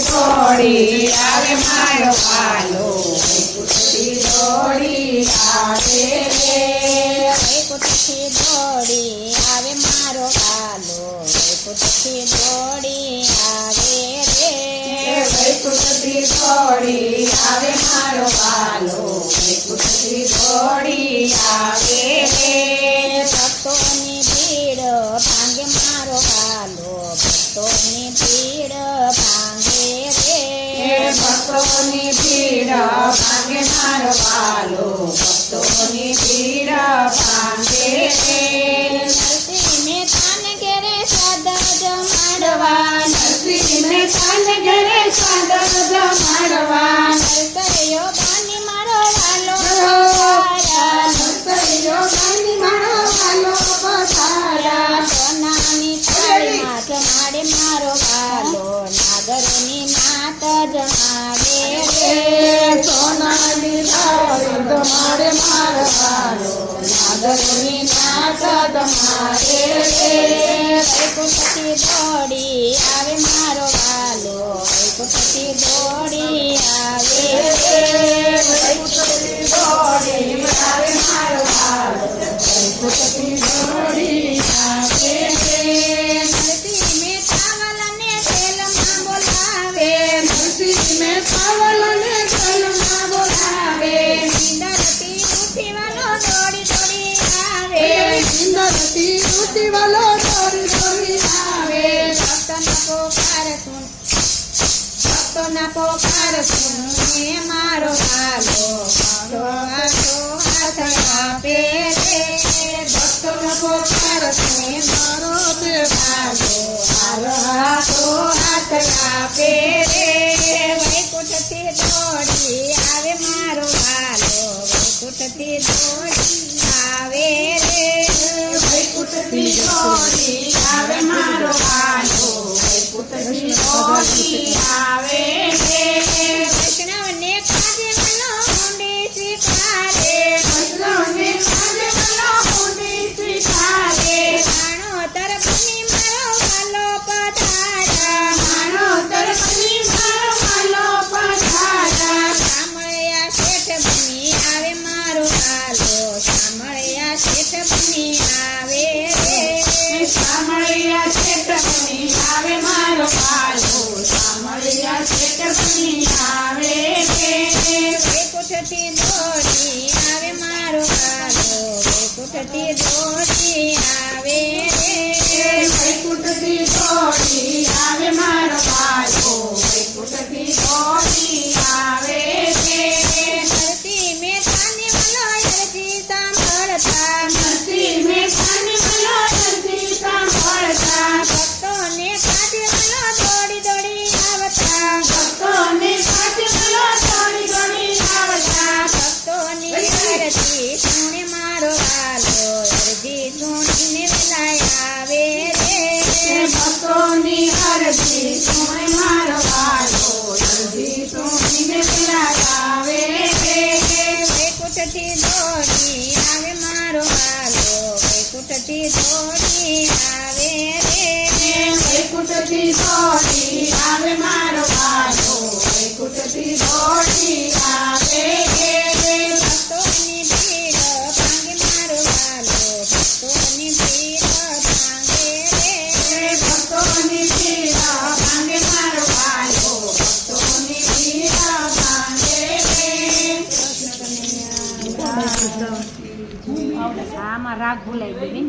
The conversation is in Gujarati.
છોડી આવે મારો પાલો કુતરી દોડી આવે કુતરી દોડી આવે મારો પાલો કુતરી દોડી આવે રે કુતરી દોડી આવે મારો પાલો કુતરી દોડી આવે પીડા ભાંગે મારો પાલો ભક્તોની પીડા ભાંગે તમારે મારવાડો નાગરની નાચા તમારે ઉડતી ઉડતી વાલો દોરી દોરી આવે, ભક્તના પોકાર સુન ભક્તના પોકાર સુન ને મારો હાલો હાલો હાથ આપે રે ಮಾಡಿನಾ વૈકુંઠથી દોડી આવે રે વૈકુંઠથી દોડી આવે મારો વાલો વૈકુંઠથી દોડી આવે રે ભક્તોની ભીડ ભાંગે મારો વાલો ભક્તોની ભીડ ભાંગે રે. ભક્તોની ભીડ ભાંગે મારો વાલો ભક્તોની ભીડ ભાંગે આમાં રાગ ભૂલાઈ ગઈ